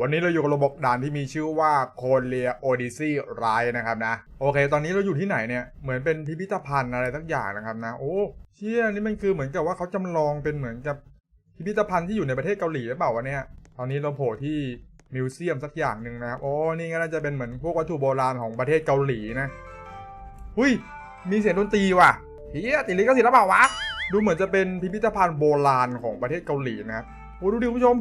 วันนี้เราอยู่กับระบบด่านที่มีชื่อว่าโคเรียโอดิซีไรนะครับนะ โอเค ตอนนี้เราอยู่ที่ไหนเนี่ย เหมือนเป็นพิพิธภัณฑ์อะไรสักอย่างนะครับนะ โอ้เชี่ยนี่มันคือเหมือนกับว่าเขาจำลองเป็นเหมือนกับพิพิธภัณฑ์ที่อยู่ในประเทศเกาหลีหรือเปล่าวะเนี่ย ตอนนี้เราโผล่ที่มิวเซียมสักอย่างหนึ่งนะครับ โอ้นี่ก็น่าจะเป็นเหมือนพวกวัตถุโบราณของประเทศเกาหลีนะ หุ้ย มีเสียงดนตรีว่ะเฮียติลิขสิทธิ์หรือเปล่าวะ ดูเหมือนจะเป็นพิพิธภัณฑ์โบราณของประเทศเกาหลีนะครับ โอ้ดูดิคุณผู้ชม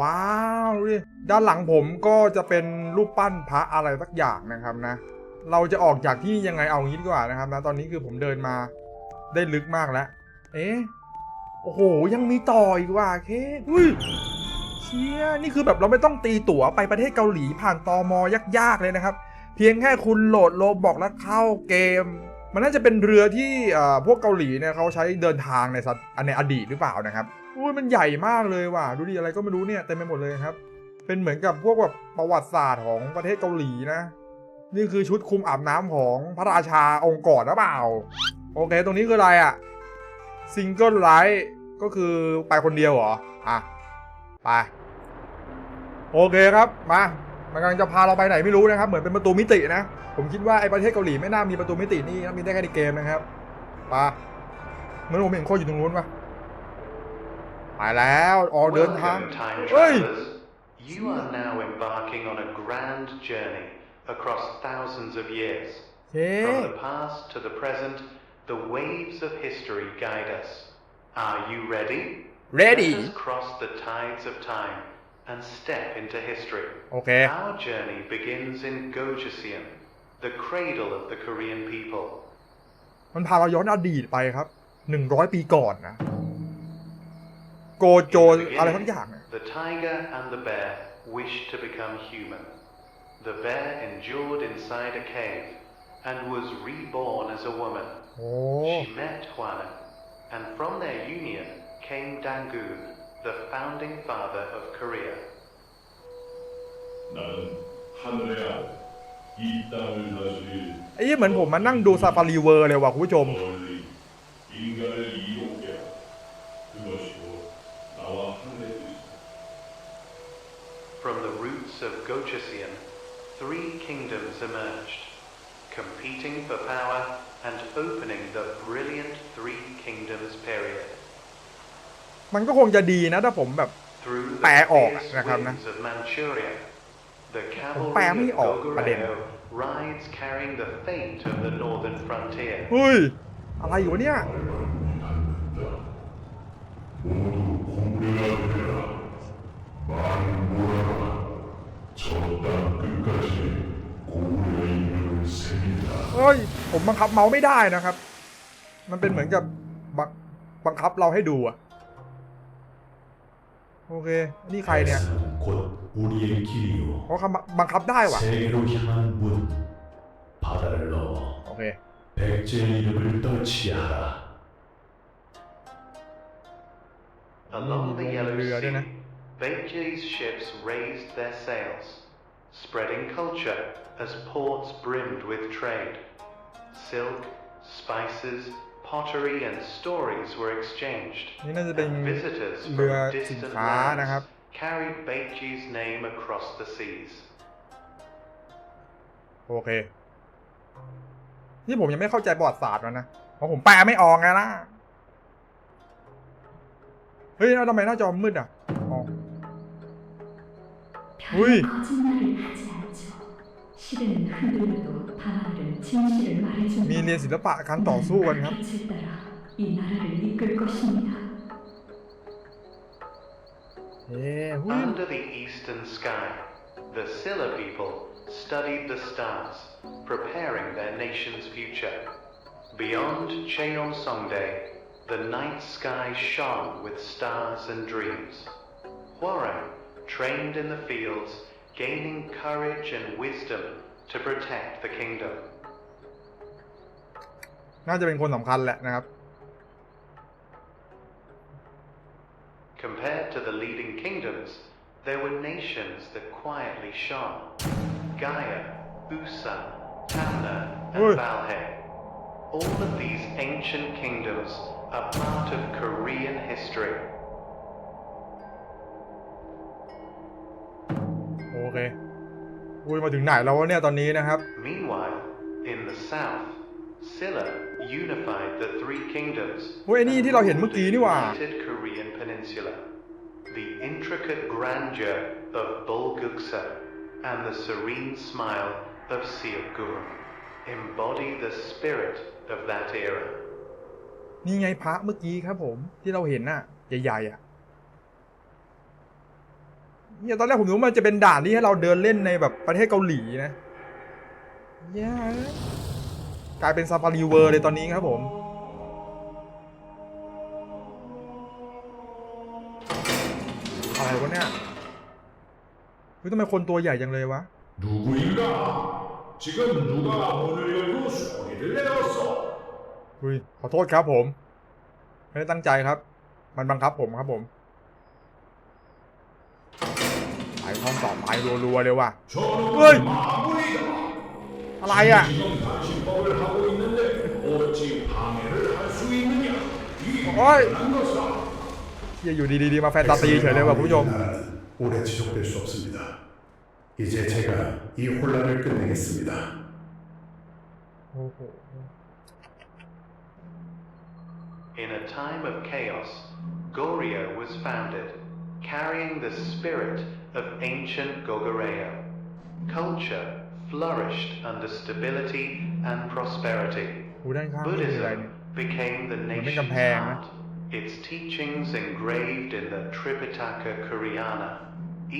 ว้าวดิด้านหลังผมก็จะเป็นรูปปั้นพระอะไรสักอย่างนะครับนะ เราจะออกจากที่นี่ยังไงเอางี้ดีกว่านะครับนะตอนนี้คือผมเดินมาได้ลึกมากแล้ว เอ๊ะโอ้โหยังมีต่ออีกว่ะเคอุ้ยเชี่ยนี่คือแบบเราไม่ต้องตีตั๋วไปประเทศเกาหลีผ่านตอมยากๆเลยนะครับ เพียงแค่คุณโหลดโลบอกแล้วเข้าเกม มันน่าจะเป็นเรือที่เอ่อพวกเกาหลีเนี่ยเขาใช้เดินทางในสัตในอดีตหรือเปล่านะครับ อุ้ยมันใหญ่มากเลยว่ะดูดิอะไรก็ไม่รู้เนี่ยเต็มไปหมดเลยครับ เป็นเหมือนกับพวกแบบประวัติศาสตร์ของประเทศเกาหลีนะ นี่คือชุดคลุมอาบน้ำของพระราชาองค์ก่อนหรือเปล่า โอเค ตรงนี้คืออะไรอะซิงเกิลไลท์ก็คือไปคนเดียวเหรอ อะ ไป โอเคครับมามันกำลังจะพาเราไปไหนไม่รู้นะครับ เหมือนเป็นประตูมิตินะ ผมคิดว่าไอ้ประเทศเกาหลีไม่น่ามีประตูมิตินี่นมีได้แค่ในเกมนะครับไปเหมือนผมเห็นโคตรอยู่ตรงนู้นปะ ไปแล้วออกเดินทาง Welcome, time Hey! travelers. You are now embarking on a grand journey across thousands of years. เฮ้ From the past to the present, the waves of history guide us. Are you ready? Ready. Let us cross the tides of time and step into history. โอเค Our journey begins in Gojoseon, the cradle of the Korean people. มันพาเราย้อนอดีตไปครับ หนึ่งร้อยปีก่อนนะ โกโจอะไรทั้งอย่าง The tiger and the bear wished to become human. The bear endured inside a cave and was reborn as a woman. She met Juana, and from their union came Dangun, the founding father of Korea. I อ้เหมือนผมมานั่งดูซาฟารีเวอร์เลยว่ะคุณผู้ชม the roots of Gojoseon, three kingdoms emerged, competing for power and opening the brilliant Three Kingdoms period. มันก็คงจะดีนะถ้าผมแบบ Through the แปลออก fierce นะครับนะ winds of Manchuria, the แปล cavalry ไม่ of ออกประเด็น Goguryeo rides carrying the fate of the northern frontier. เฮ้ย อะไรอยู่วะเนี่ย เฮ้ย ผมบังคับเมาส์ไม่ได้นะครับ มันเป็นเหมือนกับบังบังคับเราให้ดูอะโอเค นี่ใครเนี่ยเขาบังคับได้ว่ะ โอเคมีเรือด้วยนะ Victory's ships raised their sails. spreading culture as ports brimmed with trade. Silk, spices, pottery, and stories were exchanged. นี่น่าจะเป็น And visitors เรือ from สิน distant ค้านะครับ lands carried Baekje's name across the seas. โอเค นี่ผมยังไม่เข้าใจประวัติศาสตร์มันนะ เพราะผมแปลไม่ออกไงล่ะ เฮ้ยแล้วทำไมหน้าจอมืดอ่ะอ๋อ 별로 거짓말을 하지 않죠. 시대는 흔들려도 밤하늘은 진실을 มี 말해준다. เรียนศิลปะการต่อสู้กันครับ 빛을 따라 이 나라를 이끌 것입니다. เอ้หุ้ย Under the eastern sky, the Silla people studied the stars, preparing their nation's future. Beyond Cheongsongdae, the night sky shone with stars and dreams. Hwarang trained in the fields, gaining courage and wisdom to protect the kingdom. น่าจะเป็นคนสำคัญแหละนะครับ Compared to the leading kingdoms, there were nations that quietly shone. Gaia, Usan, Tamna, and Oi. Balhae. All of these ancient kingdoms are part of Korean history. เคอุ้ยมาถึงไหนแล้ววะเนี่ยตอนนี้นะครับ Meanwhile, in the south, Silla unified the three kingdoms เฮ้ยไอ้นี่ที่เราเห็นเมื่อกี้นี่หว่า united Korean peninsula. The intricate grandeur of Bulguksa and the serene smile of Seogun embody the spirit of that era. นี่ไงพระเมื่อกี้ครับผมที่เราเห็นน่ะใหญ่ๆอะ เนี่ยตอนแรกผมนึกว่ามันจะเป็นด่านที่ให้เราเดินเล่นในแบบประเทศเกาหลีนะแย่กลายเป็นซาฟารีเวอร์เลยตอนนี้ครับผม อะไรวะเนี่ยเฮ้ยทำไมคนตัวใหญ่จังเลยวะ 누구인가? 지금 누가 문을 열고 소리를 내었어? อุ้ยขอโทษครับผม ไม่ได้ตั้งใจครับ มันบังคับผมครับผม ห้องต่อไปรัวๆเลยว่ะ어이! 저놈은 마무리다. อะไรอ่ะ 지금 단신법을 하고 있는데 어찌 방해를 할 수 있느냐? 이 어이! 한 것이다. เฮียอยู่ดีๆมาแฟนตาซีเฉยเลยว่ะคุณผู้ชม 나라는 오래 지속될 수 없습니다. 이제 제가 이 혼란을 끝내겠습니다. โอ้โห In a time of chaos, Goryeo was founded, carrying the spirit of ancient Goguryeo. Culture flourished under stability and prosperity. หูด้านข้างนี่มีอะไรเนี่ย Buddhism became the Mình nation's cầm heart, its teachings engraved in the Tripitaka Koreana,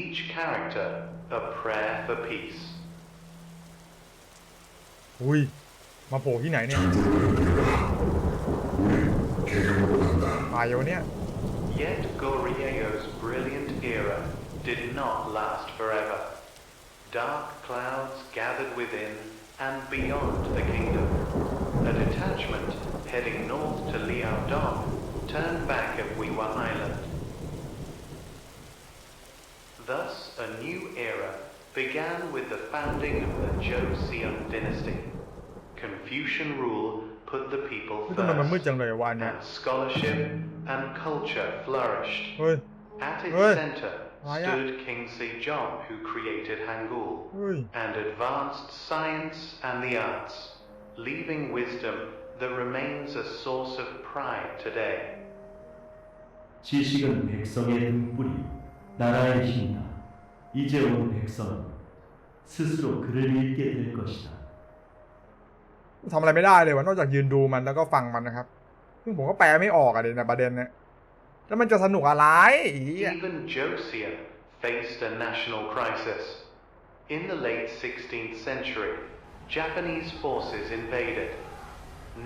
each character a prayer for peace. อุ้ย มาโผล่ที่ไหนเนี่ยตายวะเนี่ย Yet Goryeo's brilliant era did not last forever. Dark clouds gathered within and beyond the kingdom. A detachment heading north to Liaodong turned back at Wiwa Island. Thus, a new era began with the founding of the Joseon dynasty. Confucian rule put the people ทำไมมันมืด first, จังเลยวะอันเนี่ย and scholarship and culture flourished. เฮ้ย At its Oi. center Ai ạ? stood King Sejong, who created Hangul Oi. and advanced science and the arts, leaving wisdom that remains a source of pride today. 지식은 백성의 등불이 나라의 힘이다. 이제 온 백성은 스스로 글을 읽게 될 것이다. ทำอะไรไม่ได้เลยวะนอกจากยืนดูมันแล้วก็ฟังมันนะครับ ซึ่งผมก็แปลไม่ออกอะเดนะประเด็นเนี่ยแล้วมันจะสนุกอะไรอีอะ Even Joseon faced a national crisis. In the late 16th century, Japanese forces invaded.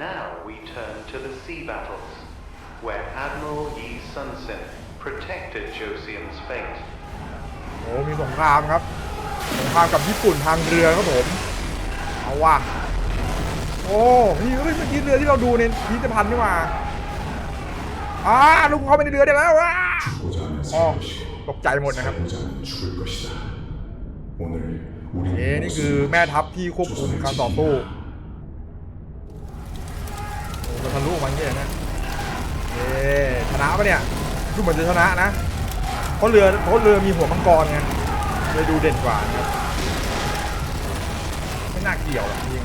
Now we turn to the sea battles, where Admiral Yi Sun-sin protected Joseon's fate. โอ้มีสงครามครับ สงครามกับญี่ปุ่นทางเรือครับผม เอาว่ะ โอ้นี่เมื่อกี้เรือที่เราดูเนี่ยพิธภัณฑ์นี่มว่าอ่าลุงเข้าไปในเรือได้แล้วอะโอ้ตกใจหมดนะครับเอ้นี่คือแม่ทัพที่ควบคุมการต่อสู้มันทะลุมันเยอะนะเอ้ชนะปะเนี่ยดูเหมือนจะชนะนะเพราะเรือเพราะเรือมีหัวมังกรไงเลยดูเด่นกว่านะไม่น่าเกี่ยวหรอกจริง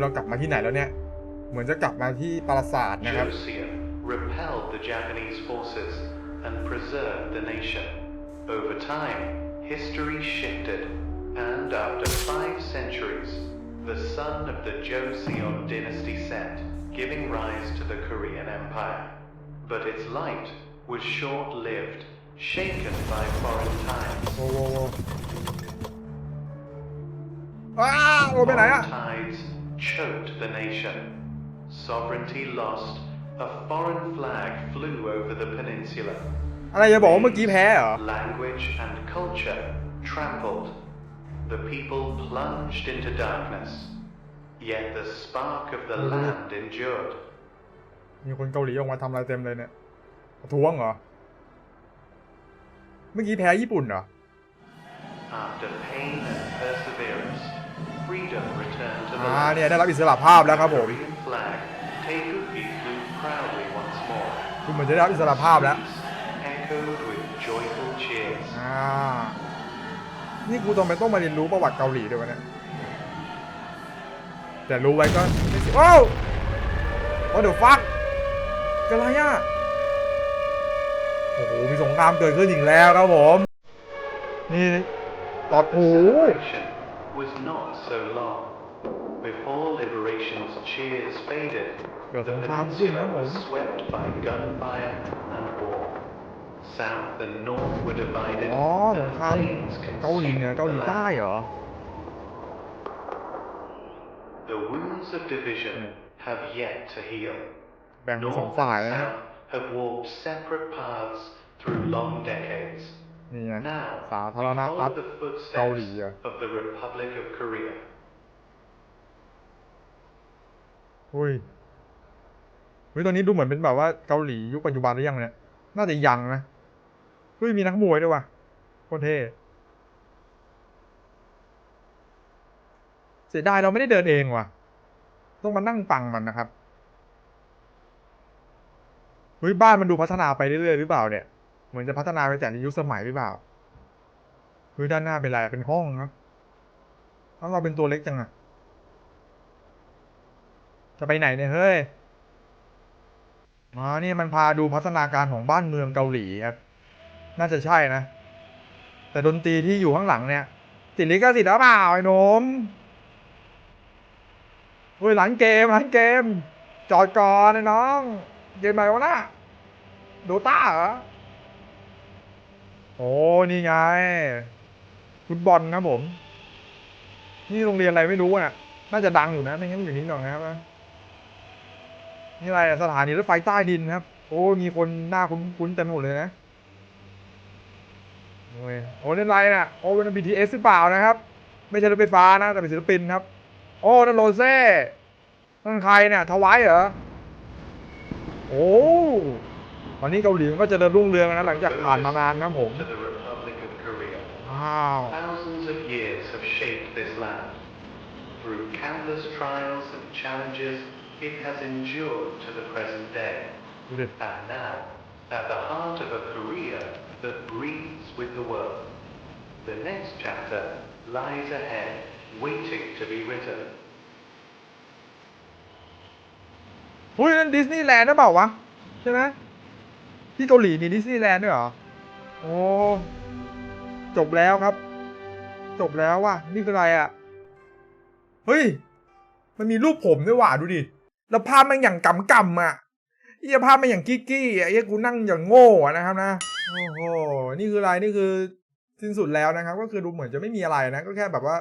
เรากลับมาที่ไหนแล้วเนี่ย เหมือนจะกลับมาที่ปราสาทนะครับ Joseon repelled the Japanese forces and preserved the nation. Over time, history shifted, and after five centuries, the sun of the Joseon dynasty set, giving rise to the Korean Empire. But its light was short-lived, shaken by foreign tides. โว้โว้โว้อ้าวโอ้ไปไหนอะ Foreign tides choked the nation. Sovereignty lost, a foreign flag flew over the peninsula. อะไรจะบอกว่าเมื่อกี้แพ้เหรอ Language and culture trampled. The people plunged into darkness. Yet the spark of the land endured. มีคนเกาหลีออกมาทำอะไรเต็มเลยเนี่ยประท้วงเหรอ เมื่อกี้แพ้ญี่ปุ่นเหรอ After pain and perseverance, อ่า land. เนี่ยได้รับอิสระภาพแล้วครับผม Korean flag Taikuki flew proudly once more. คือเหมือนจะได้รับอิสรภาพแล้ว Echoed with joyful cheers. อ่านี่กูต้องไปต้องมาเรียนรู้ประวัติเกาหลีด้วยวะเนี่ยแต่รู้ไว้ก็ไม่เสิโอ้โอ้เดี๋ยวฟักกันอะไรอะโอ้โหมีสงครามเกิดขึ้นอีกแล้วครับผม นี่ตอด The โอ้โห celebration was not so long. Before liberation's cheers faded, Got the some time soon, peninsula huh, was boy? swept by gunfire and war. South and north were divided, อ๋อสง and คราม flames เกาหลีเหนือ consumed เกาหลี the ใต้ land. เหรอ The wounds of division have yet to heal. แบ่งเป็นสอง North ฝ่าย and นะฮะ South have walked separate paths through long decades. นี่ไง Now, สาธารณรั follow ฐ the เกาหลี footsteps อะ of the Republic of Korea. อุ้ยเฮ้ยตอนนี้ดูเหมือนเป็นแบบว่าเกาหลียุคปัจจุบันหรือยังเนี่ย น่าจะยังนะเฮ้ยมีนักมวยด้วยว่ะโคตรเท่เสียดายเราไม่ได้เดินเองว่ะ ต้องมานั่งฟังมันนะครับเฮ้ยบ้านมันดูพัฒนาไปเรื่อยๆหรือเปล่าเนี่ย เหมือนจะพัฒนาไปจากในยุคสมัยหรือเปล่าเฮ้ยด้านหน้าเป็นอะไรเป็นห้องนะแล้วเราเป็นตัวเล็กจังอะจะไปไหนเนี่ยเฮ้ยมานี่มันพาดูพัฒนาการของบ้านเมืองเกาหลีครับ น่าจะใช่นะ แต่ดนตรีที่อยู่ข้างหลังเนี่ยติดลิขสิทธิ์หรือเปล่าไอ้นมเฮ้ยร้านเกมร้านเกม จอดก่อนไอ้น้อง เกมอะไรวะนะโดต้าเหรอ โอ้นี่ไงฟุตบอลครับผม นี่โรงเรียนอะไรไม่รู้อะ น่าจะดังอยู่นะไม่งั้นอยู่นี่หน่อยนะครับนี่อะไรสถานีรถไฟใต้ดินครับ โอ้มีคนหน้าคุ้นๆเต็มหมดเลยนะโอ้ยโอ้นั่นไรน่ะโอ้เป็น BTS หรือเปล่านะครับ ไม่ใช่รถไฟฟ้านะแต่เป็นศิลปินครับ โอ้นั่นโรเซ่นั่นใครเนี่ยทวายเหรอโอ้ ตอนนี้เกาหลีมันก็เจะเดินรุ่งเรืองแล้วนะหลังจากผ่านมานานครับผม To the Republic of Korea. ว้าว Thousands of years have shaped this land. Through countless trials and challenges, it has endured to the present day. ดูดิ And now, at the heart of a Korea that breathes with the world. The next chapter lies ahead, waiting to be written. เฮ้ยนั่นดิสนีย์แลนด์หรือเปล่าวะ ใช่ไหม ที่เกาหลีมีดิสนีย์แลนด์ด้วยเหรอ โอ้ จบแล้วครับ จบแล้วว่ะ นี่คืออะไรอะ เฮ้ย มันมีรูปผมด้วยว่ะดูดิ แล้วภาพมันอย่างกำกำอะไอ้ภาพมันอย่างกี้กี้ไอ้กูนั่งอย่างโง่อะนะครับนะ โอ้โห นี่คืออะไร นี่คือสิ้นสุดแล้วนะครับ ก็คือดูเหมือนจะไม่มีอะไรนะ ก็แค่แบบว่า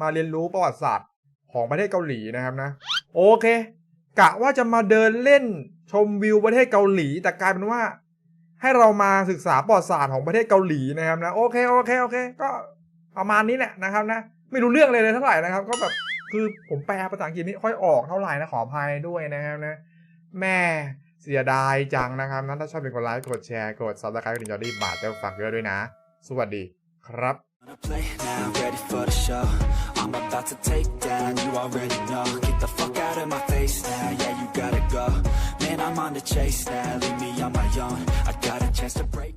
มาเรียนรู้ประวัติศาสตร์ของประเทศเกาหลีนะครับนะ โอเค กะว่าจะมาเดินเล่นชมวิวประเทศเกาหลี แต่กลายเป็นว่า ให้เรามาศึกษาประวัติศาสตร์ของประเทศเกาหลีนะครับนะโอเคโอเคโอเค ก็ประมาณนี้แหละนะครับนะ ไม่รู้เรื่องเลยเลยเท่าไหร่นะครับ ก็แบบคือผมแปลภาษาอังกฤษไม่ค่อยออกเท่าไหร่นะขออภัยด้วยนะครับนะ แม่เสียดายจังนะครับนะถ้าชอบเป็นกดไลค์กดแชร์กดซับสไครต์กดติดตามดีบาทเจ้าฝากเยอะด้วยนะ สวัสดีครับ play now, ready for the show. I'm about to take down, you already know. Get the fuck out of my face now, yeah, you gotta go. Man, I'm on the chase now, leave me on my own. I got a chance to break.